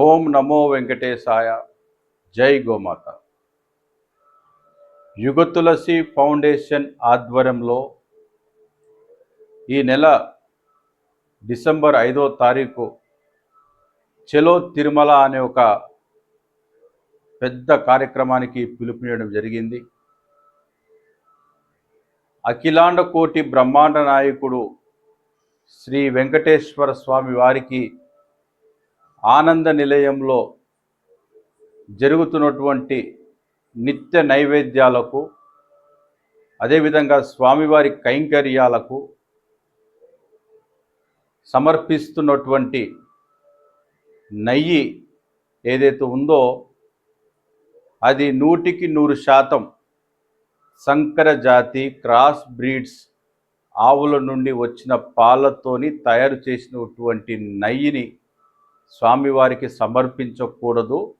ఓం నమో వెంకటేశాయ. జై గోమాత. యుగ తులసి ఫౌండేషన్ ఆధ్వర్యంలో ఈ నెల డిసెంబర్ ఐదో తారీఖు చెలో తిరుమల అనే ఒక పెద్ద కార్యక్రమానికి పిలుపునియడం జరిగింది. అఖిలాండ కోటి బ్రహ్మాండ నాయకుడు శ్రీ వెంకటేశ్వర స్వామి వారికి ఆనంద నిలయంలో జరుగుతున్నటువంటి నిత్య నైవేద్యాలకు అదేవిధంగా స్వామివారి కైంకర్యాలకు సమర్పిస్తున్నటువంటి నెయ్యి ఏదైతే ఉందో అది నూటికి నూరు శాతం సంకర జాతి క్రాస్ బ్రీడ్స్ ఆవుల నుండి వచ్చిన పాలతోని తయారు చేసినటువంటి నెయ్యిని స్వామివారికి సమర్పించకూడదు.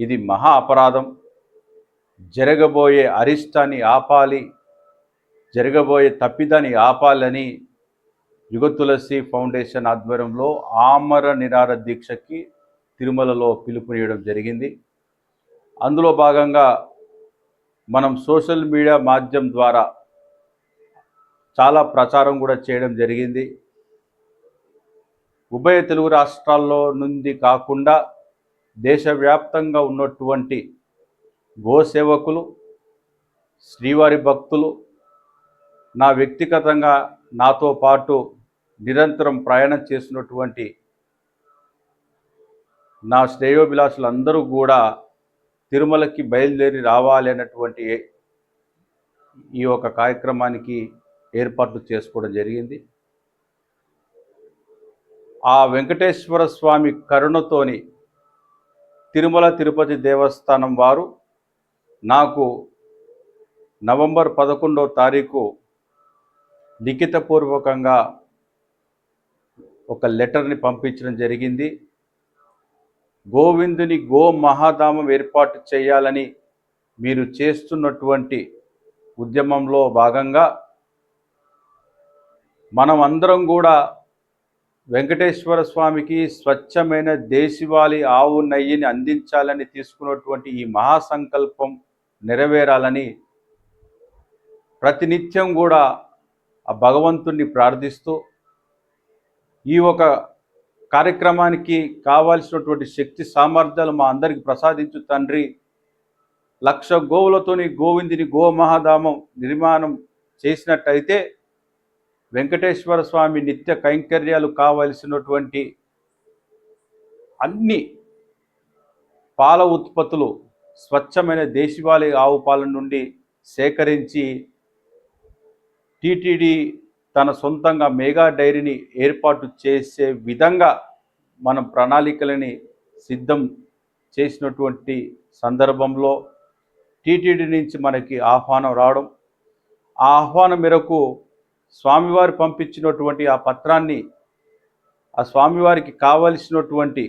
ఇది మహా అపరాధం. జరగబోయే అరిష్టాన్ని ఆపాలి. జరగబోయే తప్పిదాన్ని ఆపాలని యుగ తులసి ఫౌండేషన్ ఆధ్వర్యంలో ఆమర నిరార దీక్షకి తిరుమలలో పిలుపునియడం జరిగింది. అందులో భాగంగా మనం సోషల్ మీడియా మాధ్యమం ద్వారా చాలా ప్రచారం కూడా చేయడం జరిగింది. ఉభయ తెలుగు రాష్ట్రాల్లో నుండి కాకుండా దేశవ్యాప్తంగా ఉన్నటువంటి గోసేవకులు శ్రీవారి భక్తులు నా వ్యక్తిగతంగా నాతో పాటు నిరంతరం ప్రయాణం చేసినటువంటి నా శ్రేయోభిలాషులందరూ కూడా తిరుమలకి బయలుదేరి రావాలి అన్నటువంటి ఈ యొక్క కార్యక్రమానికి ఏర్పాట్లు చేసుకోవడం జరిగింది. ఆ వెంకటేశ్వర స్వామి కరుణతోని తిరుమల తిరుపతి దేవస్థానం వారు నాకు నవంబర్ పదకొండవ తారీఖు లిఖితపూర్వకంగా ఒక లెటర్ని పంపించడం జరిగింది. గోవిందుని గో మహాధామం ఏర్పాటు చేయాలని మీరు చేస్తున్నటువంటి ఉద్యమంలో భాగంగా మనం అందరం కూడా వెంకటేశ్వర స్వామికి స్వచ్ఛమైన దేశివాలి ఆవు నెయ్యిని అందించాలని తీసుకున్నటువంటి ఈ మహాసంకల్పం నెరవేరాలని ప్రతినిత్యం కూడా ఆ భగవంతుణ్ణి ప్రార్థిస్తూ ఈ ఒక కార్యక్రమానికి కావాల్సినటువంటి శక్తి సామర్థ్యాలు మా అందరికి ప్రసాదించు తండ్రి. లక్ష గోవులతోని గోవిందిని గో మహాధామం నిర్మాణం చేసినట్టయితే వెంకటేశ్వర స్వామి నిత్య కైంకర్యాలు కావలసినటువంటి అన్ని పాల ఉత్పత్తులు స్వచ్ఛమైన దేశవాళీ ఆవు పాల నుండి సేకరించి టీటీడీ తన సొంతంగా మెగా డైరీని ఏర్పాటు చేసే విధంగా మనం ప్రణాళికలని సిద్ధం చేసినటువంటి సందర్భంలో టీటీడీ నుంచి మనకి ఆహ్వానం రావడం. ఆ ఆహ్వానం మేరకు స్వామివారు పంపించినటువంటి ఆ పత్రాన్ని ఆ స్వామివారికి కావలసినటువంటి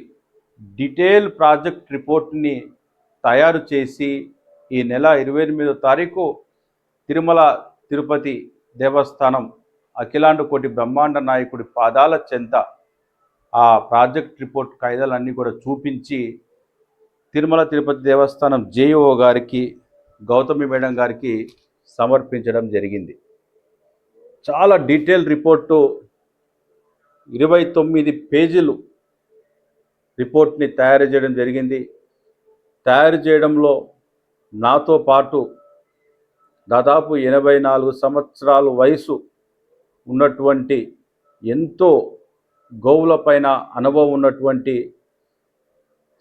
డీటెయిల్ ప్రాజెక్ట్ రిపోర్ట్ని తయారు చేసి ఈ నెల ఇరవై ఎనిమిదో తారీఖు తిరుమల తిరుపతి దేవస్థానం అఖిలాండ కోటి బ్రహ్మాండ నాయకుడి పాదాల చెంత ఆ ప్రాజెక్ట్ రిపోర్ట్ కాయిదాలన్నీ కూడా చూపించి తిరుమల తిరుపతి దేవస్థానం జేఈఓ గారికి గౌతమి మేడం గారికి సమర్పించడం జరిగింది. చాలా డీటెయిల్ రిపోర్టు ఇరవై తొమ్మిది పేజీలు రిపోర్ట్ని తయారు చేయడం జరిగింది. తయారు చేయడంలో నాతో పాటు దాదాపు ఎనభై నాలుగు సంవత్సరాల వయసు ఉన్నటువంటి ఎంతో గోవులపైన అనుభవం ఉన్నటువంటి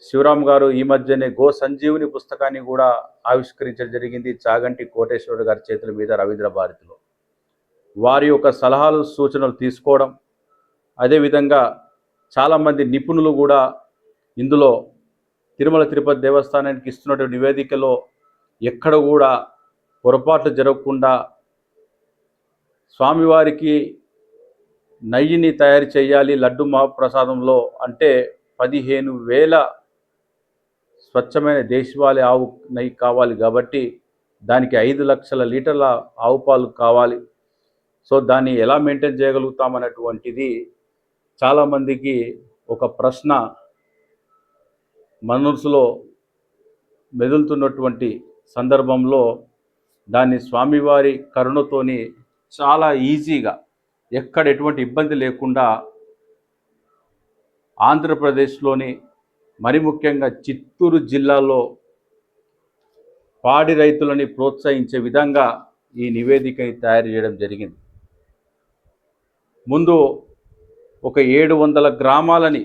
శివరామ్ గారు ఈ మధ్యనే గో సంజీవుని పుస్తకాన్ని కూడా ఆవిష్కరించడం జరిగింది. చాగంటి కోటేశ్వర గారి చేతుల మీద రవీంద్ర భారతిలో. వారి యొక్క సలహాలు సూచనలు తీసుకోవడం. అదేవిధంగా చాలామంది నిపుణులు కూడా ఇందులో తిరుమల తిరుపతి దేవస్థానానికి ఇస్తున్నటువంటి నివేదికలో ఎక్కడ కూడా పొరపాట్లు జరగకుండా స్వామివారికి నయ్యిని తయారు చేయాలి లడ్డు మహాప్రసాదంలో అంటే పదిహేను వేల స్వచ్ఛమైన దేశవాళీ ఆవు నెయ్యి కావాలి కాబట్టి దానికి ఐదు లక్షల లీటర్ల ఆవు పాలు కావాలి. సో దాన్ని ఎలా మెయింటైన్ చేయగలుగుతామనేటువంటిది చాలామందికి ఒక ప్రశ్న మనసులో మెదులుతున్నటువంటి సందర్భంలో దాన్ని స్వామివారి కరుణతోని చాలా ఈజీగా ఎక్కడ ఎటువంటి ఇబ్బంది లేకుండా ఆంధ్రప్రదేశ్లోని మరి ముఖ్యంగా చిత్తూరు జిల్లాలో పాడి రైతులని ప్రోత్సహించే విధంగా ఈ నివేదికని తయారు చేయడం జరిగింది. ముందు ఒక ఏడు వందల గ్రామాలని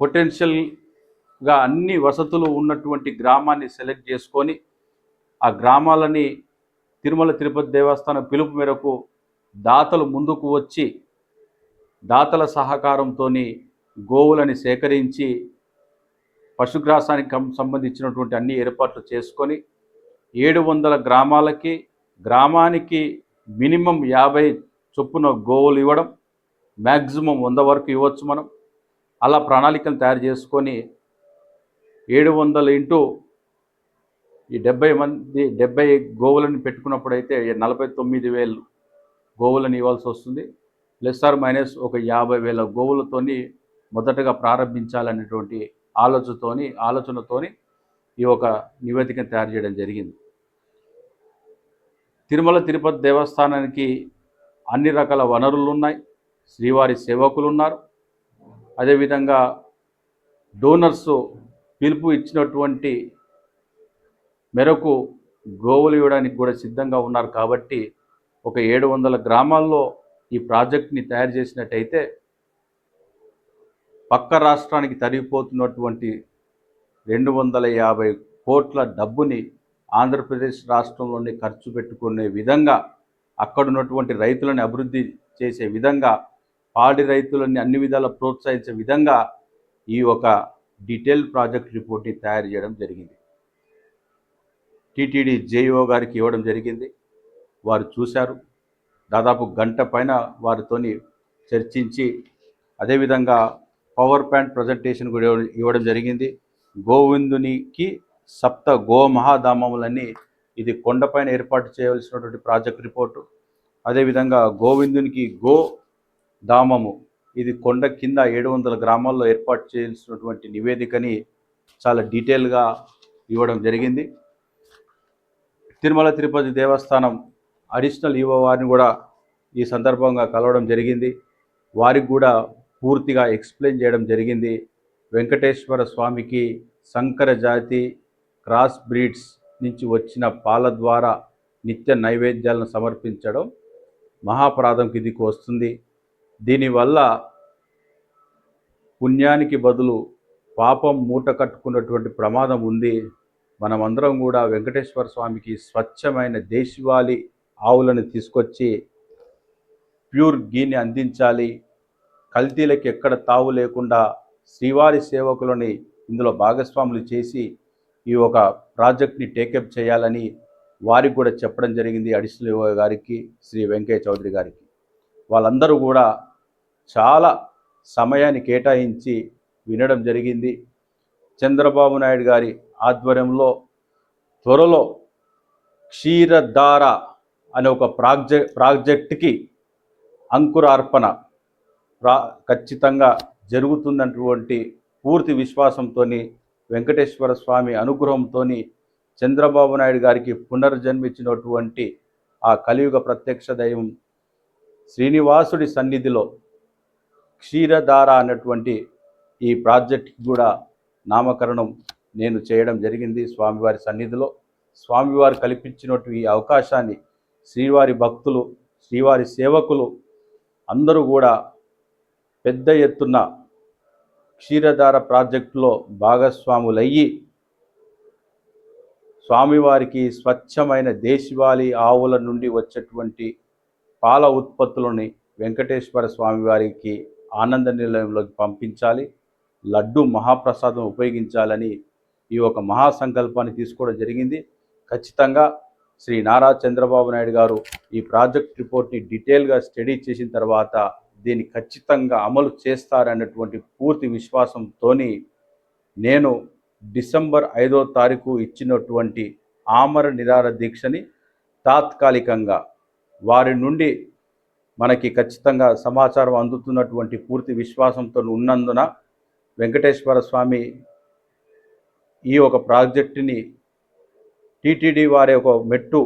పొటెన్షియల్గా అన్ని వసతులు ఉన్నటువంటి గ్రామాన్ని సెలెక్ట్ చేసుకొని ఆ గ్రామాలని తిరుమల తిరుపతి దేవస్థానం పిలుపు మేరకు దాతలు ముందుకు వచ్చి దాతల సహకారంతో గోవులని సేకరించి పశుగ్రాసానికి సంబంధించినటువంటి అన్ని ఏర్పాట్లు చేసుకొని ఏడు వందల గ్రామాలకి గ్రామానికి మినిమం యాభై చొప్పున గోవులు ఇవ్వడం మ్యాక్సిమం వంద వరకు ఇవ్వచ్చు మనం. అలా ప్రణాళికలు తయారు చేసుకొని ఏడు వందల ఇంటూ ఈ డెబ్బై మంది డెబ్బై గోవులను పెట్టుకున్నప్పుడైతే నలభై తొమ్మిది వేలు గోవులను ఇవ్వాల్సి వస్తుంది. ప్లస్ ఆర్ మైనస్ ఒక యాభై వేల గోవులతోని మొదటగా ప్రారంభించాలనేటువంటి ఆలోచనతోని ఆలోచనతోని ఈ ఒక నివేదికను తయారు చేయడం జరిగింది. తిరుమల తిరుపతి దేవస్థానానికి అన్ని రకాల వనరులు ఉన్నాయి. శ్రీవారి సేవకులు ఉన్నారు అదేవిధంగా డోనర్స్ పిలుపు ఇచ్చినటువంటి మేరకు గోవులు ఇవ్వడానికి కూడా సిద్ధంగా ఉన్నారు. కాబట్టి ఒక ఏడు వందల గ్రామాల్లో ఈ ప్రాజెక్ట్ని తయారు చేసినట్టయితే పక్క రాష్ట్రానికి తరిగిపోతున్నటువంటి రెండు వందల యాభై కోట్ల డబ్బుని ఆంధ్రప్రదేశ్ రాష్ట్రంలోనే ఖర్చు పెట్టుకునే విధంగా అక్కడ ఉన్నటువంటి రైతులను అభివృద్ధి చేసే విధంగా పాడి రైతులని అన్ని విధాలా ప్రోత్సహించే విధంగా ఈ ఒక డీటెయిల్ ప్రాజెక్ట్ రిపోర్ట్ని తయారు చేయడం జరిగింది. టీటీడీ జేఈఓ గారికి ఇవ్వడం జరిగింది. వారు చూశారు. దాదాపు గంట పైన వారితోని చర్చించి అదేవిధంగా పవర్ పాయింట్ ప్రజెంటేషన్ కూడా ఇవ్వడం- ఇవ్వడం జరిగింది. గోవిందునికి సప్త గో మహాధామములన్నీ ఇది కొండపైన ఏర్పాటు చేయవలసినటువంటి ప్రాజెక్ట్ రిపోర్టు. అదేవిధంగా గోవిందునికి గో ధామము. ఇది కొండ కింద ఏడు వందల గ్రామాల్లో ఏర్పాటు చేయాల్సినటువంటి నివేదికని చాలా డీటెయిల్గా ఇవ్వడం జరిగింది. తిరుమల తిరుపతి దేవస్థానం అడిషనల్ ఈవో వారిని కూడా ఈ సందర్భంగా కలవడం జరిగింది. వారికి కూడా పూర్తిగా ఎక్స్ప్లెయిన్ చేయడం జరిగింది. వెంకటేశ్వర స్వామికి సంకర జాతి క్రాస్ బ్రీడ్స్ నుంచి వచ్చిన పాల ద్వారా నిత్య నైవేద్యాలను సమర్పించడం మహాపరాధం కిందికి వస్తుంది. దీనివల్ల పుణ్యానికి బదులు పాపం మూట కట్టుకున్నటువంటి ప్రమాదం ఉంది. మనమందరం కూడా వెంకటేశ్వర స్వామికి స్వచ్ఛమైన దేశవాళీ ఆవులను తీసుకొచ్చి ప్యూర్ గీని అందించాలి. కల్తీలకు ఎక్కడ తావు లేకుండా శ్రీవారి సేవకులని ఇందులో భాగస్వాములు చేసి ఈ ఒక ప్రాజెక్ట్ని టేకప్ చేయాలని వారికి కూడా చెప్పడం జరిగింది అడిషనల్ గారికి శ్రీ వెంకయ్య చౌదరి గారికి. వాళ్ళందరూ కూడా చాలా సమయాన్ని కేటాయించి వినడం జరిగింది. చంద్రబాబు నాయుడు గారి ఆధ్వర్యంలో త్వరలో క్షీరధార అనే ఒక ప్రాజె ప్రాజెక్ట్కి అంకురార్పణ ప్రా ఖచ్చితంగా జరుగుతున్నటువంటి పూర్తి విశ్వాసంతో వెంకటేశ్వర స్వామి అనుగ్రహంతో చంద్రబాబు నాయుడు గారికి పునర్జన్మించినటువంటి ఆ కలియుగ ప్రత్యక్ష దైవం శ్రీనివాసుడి సన్నిధిలో క్షీరధార అన్నటువంటి ఈ ప్రాజెక్ట్కి కూడా నామకరణం నేను చేయడం జరిగింది స్వామివారి సన్నిధిలో. స్వామివారు కల్పించినట్టు ఈ అవకాశాన్ని శ్రీవారి భక్తులు శ్రీవారి సేవకులు అందరూ కూడా పెద్ద ఎత్తున క్షీరధార ప్రాజెక్టులో భాగస్వాములయ్యి స్వామివారికి స్వచ్ఛమైన దేశవాళీ ఆవుల నుండి వచ్చేటువంటి పాల ఉత్పత్తులని వెంకటేశ్వర స్వామివారికి ఆనంద నిలయంలోకి పంపించాలి. లడ్డు మహాప్రసాదం ఉపయోగించాలని ఈ ఒక మహాసంకల్పాన్ని తీసుకోవడం జరిగింది. ఖచ్చితంగా శ్రీ నారా చంద్రబాబు నాయుడు గారు ఈ ప్రాజెక్ట్ రిపోర్ట్ని డీటెయిల్గా స్టడీ చేసిన తర్వాత దీన్ని ఖచ్చితంగా అమలు చేస్తారన్నటువంటి పూర్తి విశ్వాసంతో నేను డిసెంబర్ ఐదో తారీఖు ఇచ్చినటువంటి ఆమర నిరార దీక్షని తాత్కాలికంగా వారి నుండి మనకి ఖచ్చితంగా సమాచారం అందుతున్నటువంటి పూర్తి విశ్వాసంతో ఉన్నందున వెంకటేశ్వర స్వామి ఈ ఒక ప్రాజెక్టుని టీటీడీ వారి ఒక మెట్టు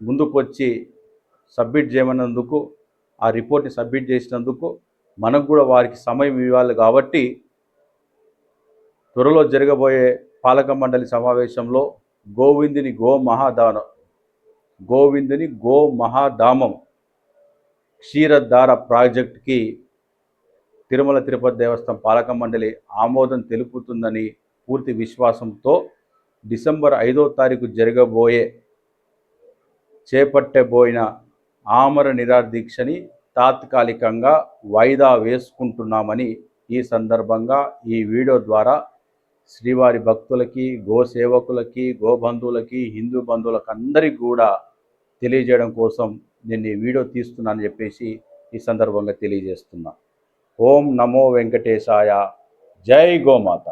ముందుకు వచ్చి సబ్మిట్ చేయమన్నందుకు ఆ రిపోర్ట్ని సబ్మిట్ చేసినందుకు మనకు కూడా వారికి సమయం ఇవ్వాలి కాబట్టి త్వరలో జరగబోయే పాలక మండలి సమావేశంలో గోవిందుని గో మహాదానం గోవిందుని గో మహాధామం క్షీరధార ప్రాజెక్ట్కి తిరుమల తిరుపతి దేవస్థానం పాలక మండలి ఆమోదం తెలుపుతుందని పూర్తి విశ్వాసంతో డిసెంబర్ ఐదో తారీఖు జరగబోయే చేపట్టబోయిన ఆమర నిరాదీక్షని తాత్కాలికంగా వాయిదా వేసుకుంటున్నామని ఈ సందర్భంగా ఈ వీడియో ద్వారా శ్రీవారి భక్తులకి గో సేవకులకి హిందూ బంధువులకు అందరికీ కూడా తెలియజేయడం కోసం నేను ఈ వీడియో తీస్తున్నానని చెప్పేసి ఈ సందర్భంగా తెలియజేస్తున్నా. ఓం నమో వెంకటేశాయ. జై గోమాత.